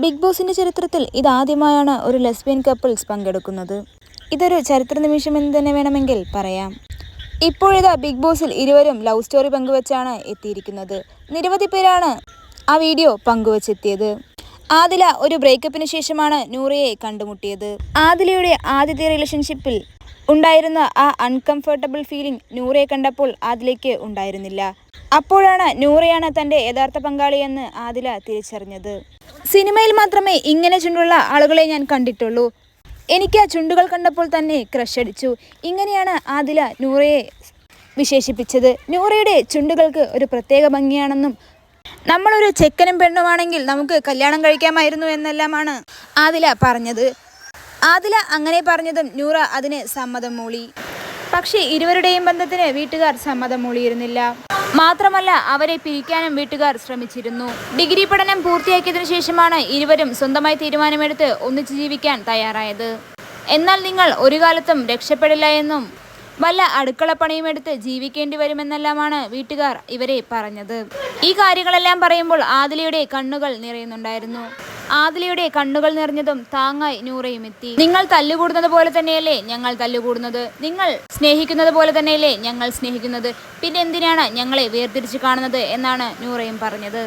Big ബോസിന്റെ ചരിത്രത്തിൽ ഇതാദ്യമായാണ് ഒരു ലെസ്ബിയൻ കപ്പിൾസ് പങ്കെടുക്കുന്നത്. ഇതൊരു ചരിത്ര നിമിഷം എന്ന് തന്നെ വേണമെങ്കിൽ പറയാം. ഇപ്പോഴിതാ ബിഗ് ബോസിൽ ഇരുവരും ലവ് സ്റ്റോറി പങ്കുവച്ചാണ് എത്തിയിരിക്കുന്നത്. നിരവധി പേരാണ് ആ വീഡിയോ പങ്കുവച്ചെത്തിയത്. ആദില ഒരു ബ്രേക്കപ്പിന് ശേഷമാണ് നൂറയെ കണ്ടുമുട്ടിയത്. ആദിലയുടെ ആദ്യത്തെ റിലേഷൻഷിപ്പിൽ ഉണ്ടായിരുന്ന ആ അൺകംഫർട്ടബിൾ ഫീലിംഗ് നൂറയെ കണ്ടപ്പോൾ ആദിലയ്ക്ക് ഉണ്ടായിരുന്നില്ല. അപ്പോഴാണ് നൂറയാണ് തന്റെ യഥാർത്ഥ പങ്കാളിയെന്ന് ആദില തിരിച്ചറിഞ്ഞത്. സിനിമയിൽ മാത്രമേ ഇങ്ങനെ ചുണ്ടുള്ള ആളുകളെ ഞാൻ കണ്ടിട്ടുള്ളൂ. എനിക്ക് ആ ചുണ്ടുകൾ കണ്ടപ്പോൾ തന്നെ ക്രഷ് അടിച്ചു. ഇങ്ങനെയാണ് ആദില നൂറയെ വിശേഷിപ്പിച്ചത്. നൂറയുടെ ചുണ്ടുകൾക്ക് ഒരു പ്രത്യേക ഭംഗിയാണെന്നും നമ്മളൊരു ചെക്കനും പെണ്ണുമാണെങ്കിൽ നമുക്ക് കല്യാണം കഴിക്കാമായിരുന്നു എന്നെല്ലാമാണ് ആദില പറഞ്ഞത്. ആദില അങ്ങനെ പറഞ്ഞതും നൂറ അതിന് സമ്മതം മൂളി. പക്ഷേ ഇരുവരുടെയും ബന്ധത്തിന് വീട്ടുകാർ സമ്മതം മൂളിയിരുന്നില്ല. മാത്രമല്ല അവരെ പിരിക്കാനും വീട്ടുകാർ ശ്രമിച്ചിരുന്നു. ഡിഗ്രി പഠനം പൂർത്തിയാക്കിയതിനു ശേഷമാണ് ഇരുവരും സ്വന്തമായി തീരുമാനമെടുത്ത് ഒന്നിച്ചു ജീവിക്കാൻ തയ്യാറായത്. എന്നാൽ നിങ്ങൾ ഒരു കാലത്തും രക്ഷപ്പെടില്ല എന്നും വല്ല അടുക്കളപ്പണിയും എടുത്ത് ജീവിക്കേണ്ടി വരുമെന്നെല്ലാമാണ് വീട്ടുകാർ ഇവരെ പറഞ്ഞത്. ഈ കാര്യങ്ങളെല്ലാം പറയുമ്പോൾ ആദിലയുടെ കണ്ണുകൾ നിറയുന്നുണ്ടായിരുന്നു. ആദിലയുടെ കണ്ണുകൾ നിറഞ്ഞതും താങ്ങായി നൂറയും എത്തി. നിങ്ങൾ തല്ലുകൂടുന്നത് പോലെ തന്നെയല്ലേ ഞങ്ങൾ തല്ലുകൂടുന്നത്? നിങ്ങൾ സ്നേഹിക്കുന്നത് പോലെ തന്നെയല്ലേ ഞങ്ങൾ സ്നേഹിക്കുന്നത്? പിന്നെ എന്തിനാണ് ഞങ്ങളെ വേർതിരിച്ച് കാണുന്നത് എന്നാണ് നൂറയും പറഞ്ഞത്.